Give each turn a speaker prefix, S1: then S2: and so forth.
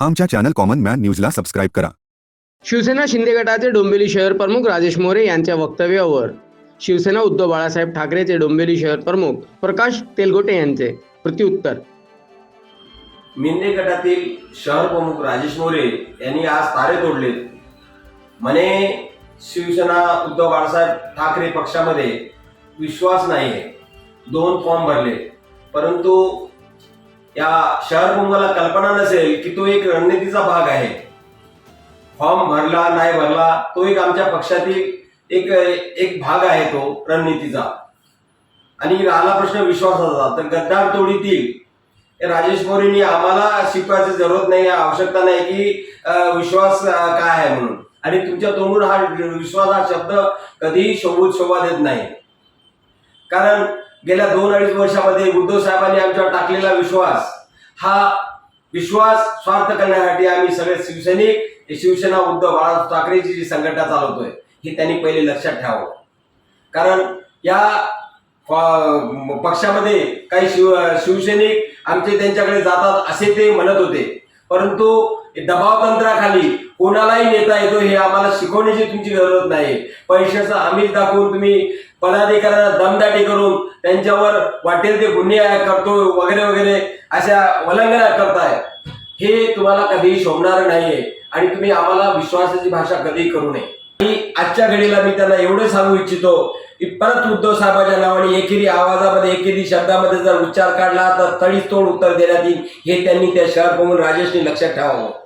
S1: आमच्या channel common man न्यूजला subscribe करा.
S2: शिवसेना शिंदे गटाचे डोंबिवली शहर प्रमुख राजेश मोरे यांच्या वक्तव्यावर. शिवसेना उद्धव बाळासाहेब ठाकरेचे डोंबिवली शहर प्रमुख प्रकाश तेलगोटे यांचे प्रत्युत्तर.
S3: मिंदे गटातील शहर प्रमुख राजेश मोरे यांनी आज तारे तोडले. म्हणे शिवसेना उद्धव बाळासाहेब ठाकरे पक्षामध्ये विश्वास नाही आहे दोन फॉर्म भरले. परंतु या शहर कल्पना नसेल की तो एक रणनीतीचा भाग आहे. फॉर्म भरला नाही भरला तो एक आमच्या पक्षातील एक एक भाग आहे तो रणनीतीचा. आणि राहिला प्रश्न विश्वासाचा. तर गद्दार तोडीतील राजेश मोरेंनी आम्हाला शिकवायची जरूरत नाही आवश्यकता नाही की विश्वास काय आहे म्हणून. आणि तुमच्या तोंडून हा विश्वास हा शब्द कधीही शोभूत शोभा देत नाही. कारण गेल्या दोन अडीच वर्षामध्ये उद्धव साहेबांनी आमच्यावर टाकलेला विश्वास हा विश्वास स्वार्थ करण्यासाठी आम्ही सगळे शिवसैनिक शिवसेना उद्धव बाळासाहेब ठाकरेची जी संघटना चालवतोय हे त्यांनी पहिले लक्षात ठेवावं. कारण या पक्षामध्ये काही शिव शिवसैनिक आमचे त्यांच्याकडे जातात असे ते म्हणत होते. परंतु दबाव तंत्राखाली कोणालाही नेता येतो हे आम्हाला शिकवण्याची तुमची गरज नाही. पैशाचं आमिष दाखवून तुम्ही पदाधिकाऱ्यांना दमदाटी करून त्यांच्यावर वाटेल ते गुन्हे करतो वगैरे वगैरे अशा वलंगना करताय. हे तुम्हाला कधीही शोभणार नाहीये आणि तुम्ही आम्हाला विश्वासाची भाषा कधीही करू नये. आणि आजच्या घडीला मी त्यांना एवढं सांगू इच्छितो की परत उद्धव साहेबांच्या नावाने एकेरी आवाजामध्ये एकेरी शब्दामध्ये जर उच्चार काढला तर तडीच तोड उत्तर देण्यात येईल. हे त्यांनी त्या शहर बघून राजेशनी लक्षात ठेवावं.